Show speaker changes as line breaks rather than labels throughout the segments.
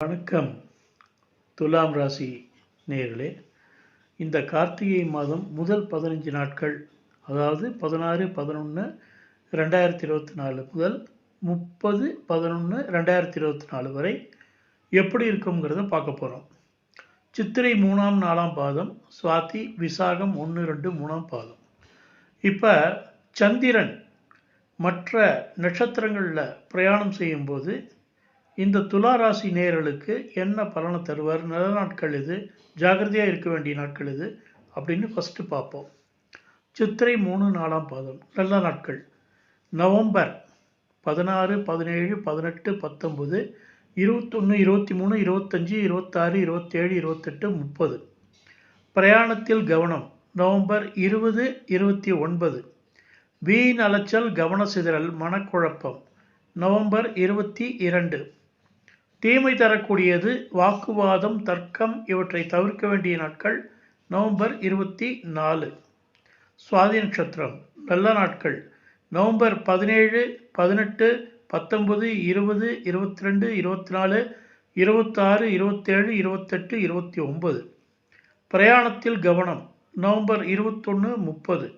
வணக்கம். துலாம் ராசி நேர்களே இந்த கார்த்திகை மாதம் முதல் பதினஞ்சு நாட்கள் அதாவது பதினாறு பதினொன்று ரெண்டாயிரத்தி இருபத்தி நாலு முதல் முப்பது பதினொன்று ரெண்டாயிரத்தி இருபத்தி நாலு வரை எப்படி இருக்குங்கிறத பார்க்க போகிறோம் சித்திரை மூணாம் நாலாம் பாதம் சுவாதி விசாகம் ஒன்று ரெண்டு மூணாம் பாதம். இப்போ சந்திரன் மற்ற நட்சத்திரங்களில் பிரயாணம் செய்யும்போது இந்த துலா ராசி நேர்களுக்கு என்ன பலனை தருவார்? நல்ல நாட்கள் இது ஜாகிரதையாக இருக்க வேண்டிய நாட்கள் இது அப்படின்னு ஃபஸ்ட்டு பார்ப்போம். சித்திரை மூணு நாலாம் பாதம். நல்ல நாட்கள். நவம்பர் பதினாறு பதினேழு பதினெட்டு பத்தொம்பது இருபத்தொன்று இருபத்தி மூணு இருபத்தஞ்சி இருபத்தாறு இருபத்தேழு இருபத்தெட்டு முப்பது. பிரயாணத்தில் கவனம். நவம்பர் இருபது இருபத்தி ஒன்பது. வீண் அலைச்சல் கவன சிதறல் மனக்குழப்பம். நவம்பர் இருபத்தி இரண்டு. தீமை தரக்கூடியது வாக்குவாதம் தர்க்கம் இவற்றை தவிர்க்க வேண்டிய நாட்கள் நவம்பர் இருபத்தி நாலு. சுவாதி நட்சத்திரம் நல்ல நாட்கள். நவம்பர் பதினேழு பதினெட்டு பத்தொன்பது இருபது இருபத்தி ரெண்டு இருபத்தி நாலு இருபத்தாறு இருபத்தேழு இருபத்தெட்டு இருபத்தி ஒன்பது. பிரயாணத்தில் கவனம் நவம்பர் இருபத்தொன்று முப்பது.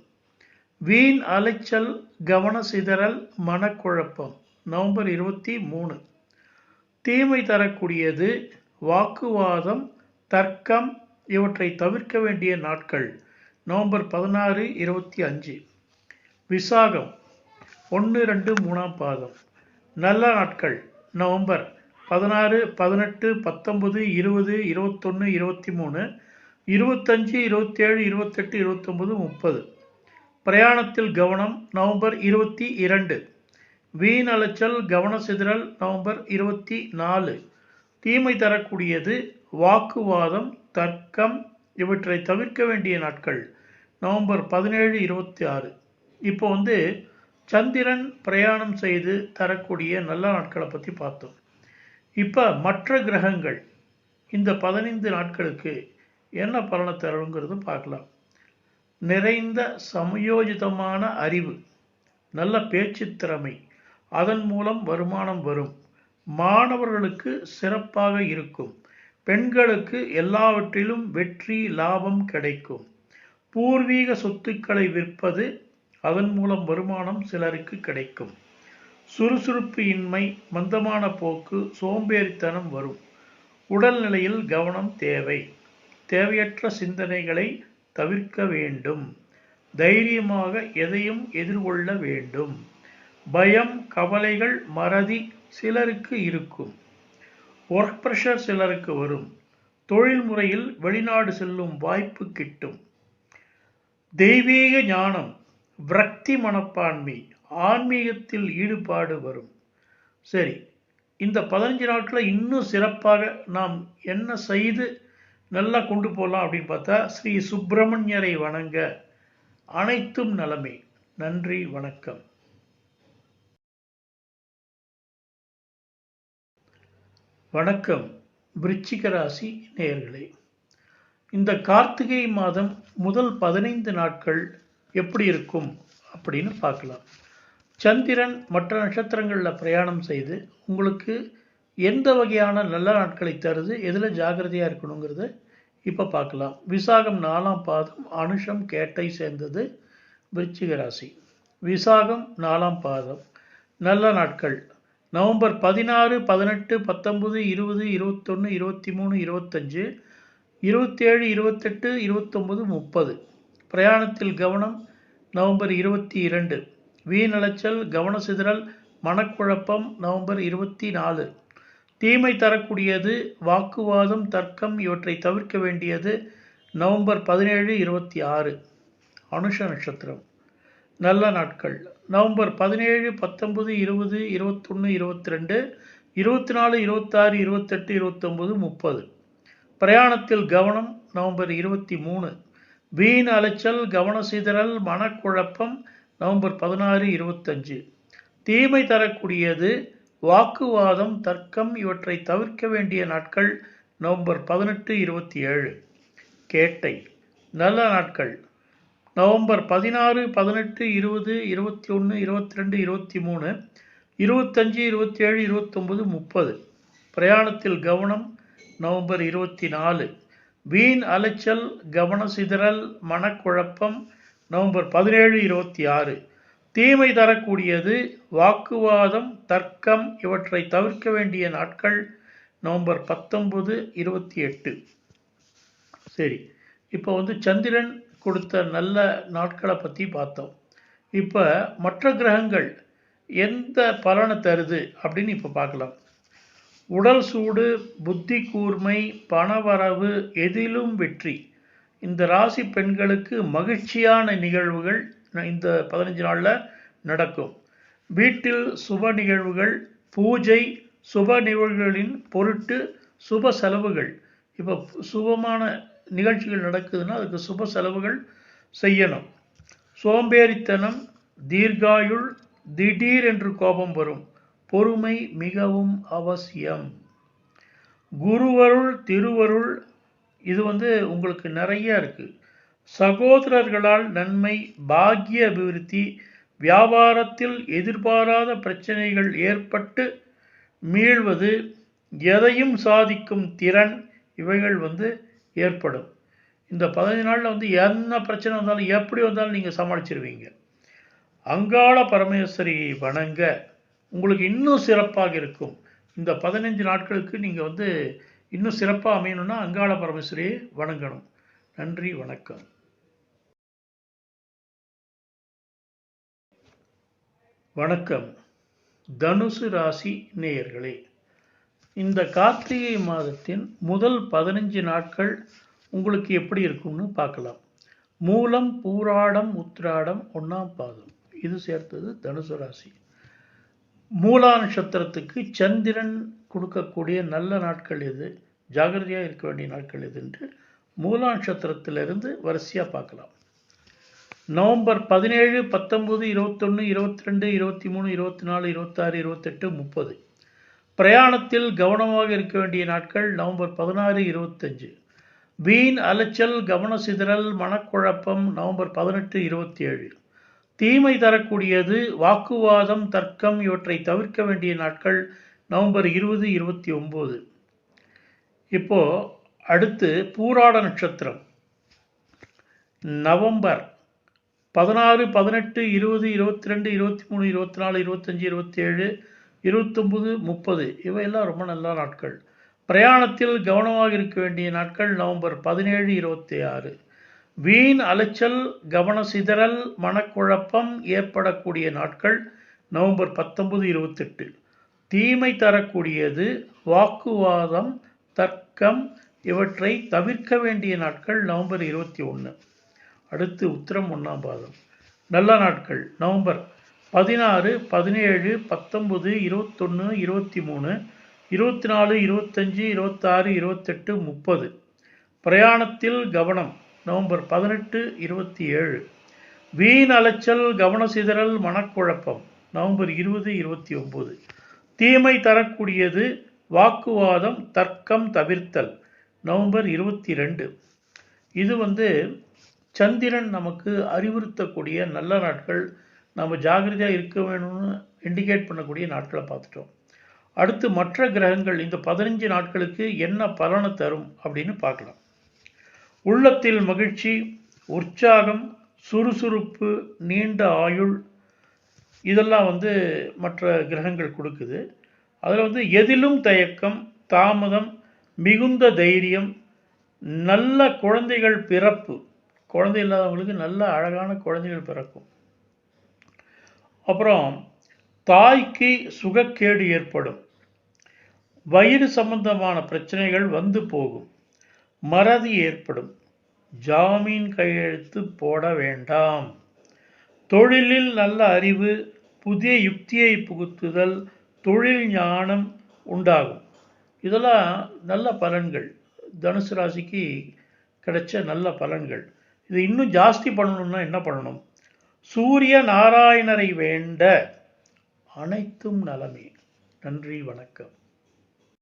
வீண் அலைச்சல் கவன சிதறல் மனக்குழப்பம் நவம்பர் இருபத்தி மூணு. தீமை தரக்கூடியது வாக்குவாதம் தர்க்கம் இவற்றை தவிர்க்க வேண்டிய நாட்கள். நவம்பர் பதினாறு இருபத்தி அஞ்சு. விசாகம். ஒன்று ரெண்டு மூணாம் பாதம். நல்ல நாட்கள். நவம்பர் பதினாறு பதினெட்டு பத்தொன்பது இருபது இருபத்தொன்று இருபத்தி மூணு இருபத்தஞ்சு இருபத்தேழு இருபத்தெட்டு இருபத்தொம்பது முப்பது. பிரயாணத்தில் கவனம் நவம்பர் இருபத்தி இரண்டு. வீண் அலைச்சல் கவன சிதறல் நவம்பர் இருபத்தி நாலு. தீமை தரக்கூடியது வாக்குவாதம் தர்க்கம் இவற்றை தவிர்க்க வேண்டிய நாட்கள். நவம்பர் பதினேழு இருபத்தி ஆறு. இப்போ வந்து சந்திரன் பிரயாணம் செய்து தரக்கூடிய நல்ல நாட்களை பற்றி பார்த்தோம். இப்போ மற்ற கிரகங்கள் இந்த பதினைந்து நாட்களுக்கு என்ன பலனை தருங்கிறது பார்க்கலாம். நிறைந்த சமயோஜிதமான அறிவு நல்ல பேச்சு திறமை அதன் மூலம் வருமானம் வரும். மாணவர்களுக்கு சிறப்பாக இருக்கும். பெண்களுக்கு எல்லாவற்றிலும் வெற்றி லாபம் கிடைக்கும். பூர்வீக சொத்துக்களை விற்பது அதன் மூலம் வருமானம் சிலருக்கு கிடைக்கும். சுறுசுறுப்பு இன்மை மந்தமான போக்கு சோம்பேறித்தனம் வரும். உடல்நிலையில் கவனம் தேவை. தேவையற்ற சிந்தனைகளை தவிர்க்க வேண்டும். தைரியமாக எதையும் எதிர்கொள்ள வேண்டும். பயம் கவலைகள் மறதி சிலருக்கு இருக்கும். ஒர்க் ப்ரெஷர் சிலருக்கு வரும். தொழில் முறையில் வெளிநாடு செல்லும் வாய்ப்பு கிட்டும். தெய்வீக ஞானம் விரக்தி மனப்பான்மை ஆன்மீகத்தில் ஈடுபாடு வரும். சரி இந்த பதினஞ்சு நாட்களில் இன்னும் சிறப்பாக நாம் என்ன செய்து நல்லா கொண்டு போகலாம் அப்படின்னு பார்த்தா ஸ்ரீ சுப்பிரமணியரை வணங்க அனைத்தும் நலமே. நன்றி வணக்கம். வணக்கம் விருச்சிக ராசி நேயர்களே. இந்த கார்த்திகை மாதம் முதல் பதினைந்து நாட்கள் எப்படி இருக்கும் அப்படின்னு பார்க்கலாம். சந்திரன் மற்ற நட்சத்திரங்களில் பிரயாணம் செய்து உங்களுக்கு எந்த வகையான நல்ல நாட்களை தருது எதில் ஜாகிரதையாக இருக்கணுங்கிறத இப்போ பார்க்கலாம். விசாகம் நாலாம் பாதம் அனுஷம் கேட்டை சேர்ந்தது விருச்சிக ராசி. விசாகம் நாலாம் பாதம் நல்ல நாட்கள். நவம்பர் பதினாறு பதினெட்டு பத்தொம்பது இருபது இருபத்தொன்று இருபத்தி மூணு இருபத்தஞ்சு இருபத்தேழு இருபத்தெட்டு இருபத்தொம்பது முப்பது. பிரயாணத்தில் கவனம் நவம்பர் இருபத்தி இரண்டு வீணலைச்சல் கவன சிதறல் மனக்குழப்பம் நவம்பர் இருபத்தி நாலு தீமை தரக்கூடியது வாக்குவாதம் தர்க்கம் இவற்றை தவிர்க்க வேண்டியது நவம்பர் பதினேழு இருபத்தி ஆறு அனுஷ நட்சத்திரம். நல்ல நாட்கள். நவம்பர் பதினேழு பத்தொன்பது இருபது இருபத்தொன்று இருபத்தி ரெண்டு இருபத்தி நாலு இருபத்தாறு இருபத்தெட்டு இருபத்தொம்பது முப்பது. பிரயாணத்தில் கவனம் நவம்பர் இருபத்தி மூணு. வீண் அலைச்சல் கவன சிதறல் மனக்குழப்பம் நவம்பர் பதினாறு இருபத்தஞ்சு. தீமை தரக்கூடியது வாக்குவாதம் தர்க்கம் இவற்றை தவிர்க்க வேண்டிய நாட்கள் நவம்பர் பதினெட்டு இருபத்தி ஏழு. கேட்டை. நல்ல நாட்கள். நவம்பர் பதினாறு பதினெட்டு இருபது இருபத்தி ஒன்று இருபத்தி ரெண்டு இருபத்தி மூணு இருபத்தஞ்சி இருபத்தேழு இருபத்தொம்பது முப்பது. பிரயாணத்தில் கவனம் நவம்பர் இருபத்தி நாலு வீண் அலைச்சல் கவன சிதறல் மனக்குழப்பம் நவம்பர் பதினேழு இருபத்தி ஆறு தீமை தரக்கூடியது வாக்குவாதம் தர்க்கம் இவற்றை தவிர்க்க வேண்டிய நாட்கள் நவம்பர் பத்தொன்பது இருபத்தி எட்டு சரி இப்போ வந்து சந்திரன் கொடுத்த நல்ல நாட்களை பற்றி பார்த்தோம். இப்போ மற்ற கிரகங்கள் எந்த பலனை தருது அப்படின்னு இப்போ பார்க்கலாம். உடல் சூடு புத்தி கூர்மை பணவரவு எதிலும் வெற்றி. இந்த ராசி பெண்களுக்கு மகிழ்ச்சியான நிகழ்வுகள் இந்த பதினஞ்சு நாளில் நடக்கும். வீட்டில் சுப நிகழ்வுகள் பூஜை சுப நிகழ்வுகளின் பொருட்டு சுப செலவுகள். இப்போ சுபமான நிகழ்ச்சிகள் நடக்குதுன்னா அதுக்கு சுப செலவுகள் செய்யணும். சோம்பேறித்தனம் தீர்காயுள் திடீர் என்று கோபம் வரும். பொறுமை மிகவும் அவசியம். குருவருள் திருவருள் இது வந்து உங்களுக்கு நிறைய இருக்குது சகோதரர்களால் நன்மை பாக்கிய அபிவிருத்தி வியாபாரத்தில் எதிர்பாராத பிரச்சனைகள் ஏற்பட்டு மீள்வது எதையும் சாதிக்கும் திறன் இவைகள் வந்து ஏற்படும். இந்த பதினஞ்சு நாளில் வந்து என்ன பிரச்சனை வந்தாலும் எப்படி வந்தாலும் நீங்கள் சமாளிச்சிருவீங்க. அங்காள பரமேஸ்வரியை வணங்க. உங்களுக்கு இன்னும் சிறப்பாக இருக்கும். இந்த பதினஞ்சு நாட்களுக்கு நீங்கள் வந்து இன்னும் சிறப்பாக அமையணும்னா அங்காள பரமேஸ்வரியை வணங்கணும். நன்றி வணக்கம். வணக்கம். தனுசு ராசி நேயர்களே இந்த கார்த்திகை மாதத்தின் முதல் பதினஞ்சு நாட்கள் உங்களுக்கு எப்படி இருக்கும்னு பார்க்கலாம். மூலம் பூராடம் உத்திராடம் ஒன்றாம் பாதம். இது சேர்த்தது தனுசு ராசி. மூலா நட்சத்திரத்துக்கு சந்திரன் கொடுக்கக்கூடிய நல்ல நாட்கள் எது? ஜாகிரதையாக இருக்க வேண்டிய நாட்கள் எது என்று மூலா நட்சத்திரத்திலிருந்து வரிசையாக பார்க்கலாம். நவம்பர் பதினேழு பத்தொம்பது இருபத்தொன்று இருபத்தி ரெண்டு இருபத்தி மூணு இருபத்தி நாலு இருபத்தாறு இருபத்தெட்டு முப்பது. பிரயாணத்தில் கவனமாக இருக்க வேண்டிய நாட்கள் நவம்பர் பதினாறு இருபத்தஞ்சு. வீண் அலைச்சல் கவன சிதறல் மனக்குழப்பம் நவம்பர் பதினெட்டு இருபத்தி ஏழு தீமை தரக்கூடியது வாக்குவாதம் தர்க்கம் இவற்றை தவிர்க்க வேண்டிய நாட்கள் நவம்பர் இருபது இருபத்தி ஒம்பது இப்போ அடுத்து பூராட நட்சத்திரம். நவம்பர் பதினாறு பதினெட்டு இருபது இருபத்தி ரெண்டு இருபத்தி மூணு இருபத்தி நாலு இருபத்தஞ்சி இருபத்தி ஏழு இருபத்தொம்பது முப்பது இவையெல்லாம் ரொம்ப நல்ல நாட்கள். பிரயாணத்தில் கவனமாக இருக்க வேண்டிய நாட்கள் நவம்பர் பதினேழு இருபத்தி ஆறு வீண் அலைச்சல் கவன சிதறல் மனக்குழப்பம் ஏற்படக்கூடிய நாட்கள் நவம்பர் பத்தொன்பது இருபத்தெட்டு. தீமை தரக்கூடியது வாக்குவாதம் தர்க்கம் இவற்றை தவிர்க்க வேண்டிய நாட்கள் நவம்பர் இருபத்தி ஒன்று. அடுத்து உத்திரம் ஒன்றாம் பாதம். நல்ல நாட்கள் நவம்பர் பதினாறு பதினேழு பத்தொம்பது இருபத்தொன்று இருபத்தி மூணு இருபத்தி நாலு இருபத்தஞ்சி இருபத்தாறு இருபத்தெட்டு முப்பது. பிரயாணத்தில் கவனம் நவம்பர் பதினெட்டு இருபத்தி ஏழு வீண் அலைச்சல் கவன சிதறல் மனக்குழப்பம் நவம்பர் இருபது இருபத்தி ஒம்பது தீமை தரக்கூடியது வாக்குவாதம் தர்க்கம் தவிர்த்தல் நவம்பர் இருபத்தி ரெண்டு இது வந்து சந்திரன் நமக்கு அறிவுறுத்தக்கூடிய நல்ல நாட்கள் நம்ம ஜாகிரதையாக இருக்க வேணும்னு இண்டிகேட் பண்ணக்கூடிய நாட்களை பார்த்துட்டோம். அடுத்து மற்ற கிரகங்கள் இந்த பதினஞ்சு நாட்களுக்கு என்ன பலனை தரும் அப்படின்னு பார்க்கலாம். உள்ளத்தில் மகிழ்ச்சி உற்சாகம் சுறுசுறுப்பு நீண்ட ஆயுள் இதெல்லாம் வந்து மற்ற கிரகங்கள் கொடுக்குது. அதில் வந்து எதிலும் தயக்கம் தாமதம் மிகுந்த தைரியம் நல்ல குழந்தைகள் பிறப்பு. குழந்தை இல்லாதவங்களுக்கு நல்ல அழகான குழந்தைகள் பிறக்கும். அப்புறம் தாய்க்கு சுகக்கேடு ஏற்படும். வயிறு சம்பந்தமான பிரச்சனைகள் வந்து போகும். மறதி ஏற்படும். ஜாமீன் கையெழுத்து போட வேண்டாம். தொழிலில் நல்ல அறிவு புதிய யுக்தியை புகுத்துதல் தொழில் ஞானம் உண்டாகும். இதெல்லாம் நல்ல பலன்கள். தனுசு ராசிக்கு கிடைச்ச நல்ல பலன்கள். இது இன்னும் ஜாஸ்தி பண்ணணும்னா என்ன பண்ணணும்? சூரிய நாராயணரை வேண்ட அனைத்தும் நலமே. நன்றி வணக்கம்.